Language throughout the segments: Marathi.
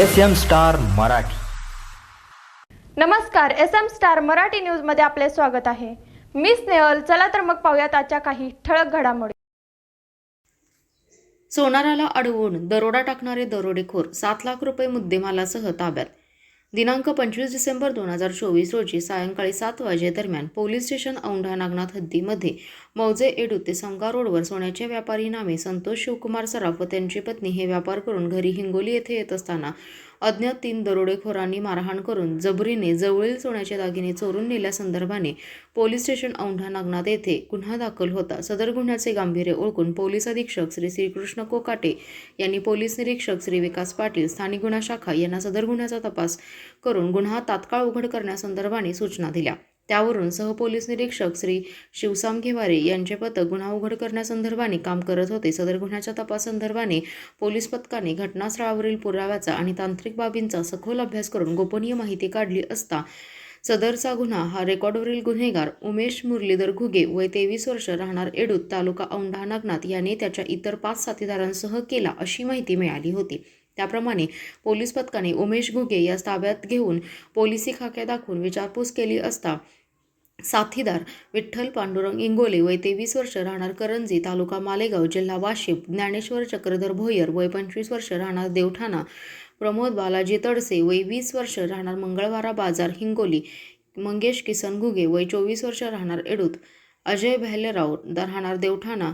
S M star Marathi. नमस्कार एस एम स्टार मराठी न्यूजमध्ये आपले स्वागत आहे. मी स्नेहल चला तर मग पाहूयात आजच्या काही ठळक घडामोडी. सोनाराला अडवून दरोडा टाकणारे दरोडेखोर सात लाख रुपये मुद्देमालासह ताब्यात दिनांक पंचवीस डिसेंबर दोन हजार चोवीस रोजी सायंकाळी सात वाजेदरम्यान पोलीस स्टेशन औंढा नागनाथ हद्दीमध्ये मौजे एडू ते संगा रोडवर सोन्याचे व्यापारी नामे संतोष शिवकुमार सराफ व त्यांची पत्नी हे व्यापार करून घरी हिंगोली येथे येत असताना अज्ञात तीन दरोडेखोरांनी मारहाण करून जबरीने जवळील सोन्याचे दागिने चोरून नेल्यासंदर्भाने पोलीस स्टेशन औंढा नागनाथ येथे गुन्हा दाखल होता. सदर गुन्ह्याचे गांभीर्य ओळखून पोलीस अधीक्षक श्री श्रीकृष्ण कोकाटे यांनी पोलीस निरीक्षक श्री विकास पाटील स्थानिक गुन्हा शाखा यांना सदर गुन्ह्याचा तपास करून गुन्हा तात्काळ उघड करण्यासंदर्भाने सूचना दिल्या. त्यावरून सहपोलीस निरीक्षक श्री शिवसाम घेवारे यांचे पथक गुन्हा उघड करण्यासंदर्भाने काम करत होते. सदर गुन्ह्याच्या तपाससंदर्भाने पोलीस पथकाने घटनास्थळावरील पुराव्याचा आणि तांत्रिक बाबींचा सखोल अभ्यास करून गोपनीय माहिती काढली असता सदरचा गुन्हा हा रेकॉर्डवरील गुन्हेगार उमेश मुरलीधर घुगे वय तेवीस वर्ष राहणार एडूत तालुका औंढा नागनाथ याने त्याच्या इतर पाच साथीदारांसह केला अशी माहिती मिळाली होती. त्याप्रमाणे पोलीस पथकाने उमेश घुगे यास ताब्यात घेऊन पोलिसी खाक्या दाखवून विचारपूस केली असता साथीदार विठ्ठल पांडुरंग इंगोले वय तेवीस वर्ष राहणार करंजी तालुका मालेगाव जिल्हा वाशिम. ज्ञानेश्वर चक्रधर भोयर वय पंचवीस वर्ष राहणार देवठाणा. प्रमोद बालाजी तडसे वय वीस वर्ष राहणार मंगळवारा बाजार हिंगोली. मंगेश किसन घुगे वय चोवीस वर्ष राहणार एडूत. अजय भैलराव राहणार देवठाणा.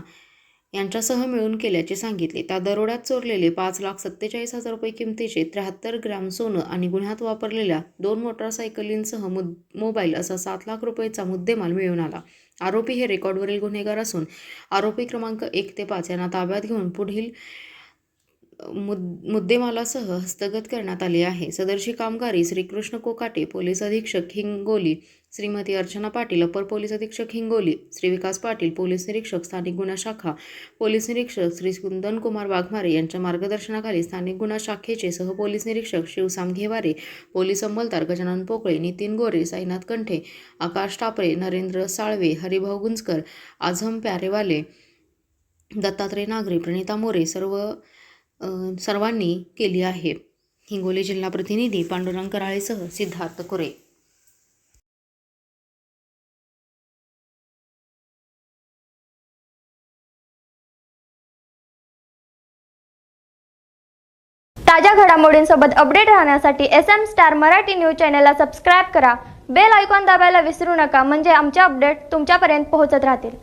यांच्यासह मिळून केल्याचे सांगितले. त्या दरोड्यात चोरलेले पाच लाख सत्तेचाळीस हजार रुपये किमतीचे त्र्याहत्तर ग्रॅम सोनं आणि गुन्ह्यात वापरलेल्या दोन मोटारसायकलींसह मुद मोबाईल असा सात लाख रुपयेचा मुद्देमाल मिळून आला. आरोपी हे रेकॉर्डवरील गुन्हेगार असून आरोपी क्रमांक एक ते पाच यांना ताब्यात घेऊन पुढील मुद मुद्देमालासह हस्तगत करण्यात आले आहे. सदरची कामगारी श्रीकृष्ण कोकाटे पोलीस अधीक्षक हिंगोली श्रीमती अर्चना पाटील अपर पोलीस अधीक्षक हिंगोली श्री विकास पाटील पोलीस निरीक्षक स्थानिक गुन्हा शाखा पोलीस निरीक्षक श्री कुंदन कुमार वाघमारे यांच्या मार्गदर्शनाखाली स्थानिक गुन्हा शाखेचे सह पोलीस निरीक्षक शिवसाम घेवारे पोलीस अंमलदार गजानन पोकळे नितीन गोरे साईनाथ कंठे आकाश टापरे नरेंद्र साळवे हरिभाऊ गुंजकर आझम प्यारेवाले दत्तात्रय नागरे प्रणिता मोरे सर्व सर्वांनी केली आहे. हिंगोली जिल्हा प्रतिनिधी पांडुरंग कराळेसह सिद्धार्थ कुरे. ताज्या घडामोडींसोबत अपडेट राहण्यासाठी S M star Marathi news चॅनलला सबस्क्राईब करा. बेल आयकॉन दाबायला विसरू नका. म्हणजे आमचे अपडेट तुमच्यापर्यंत पोहोचत राहतील.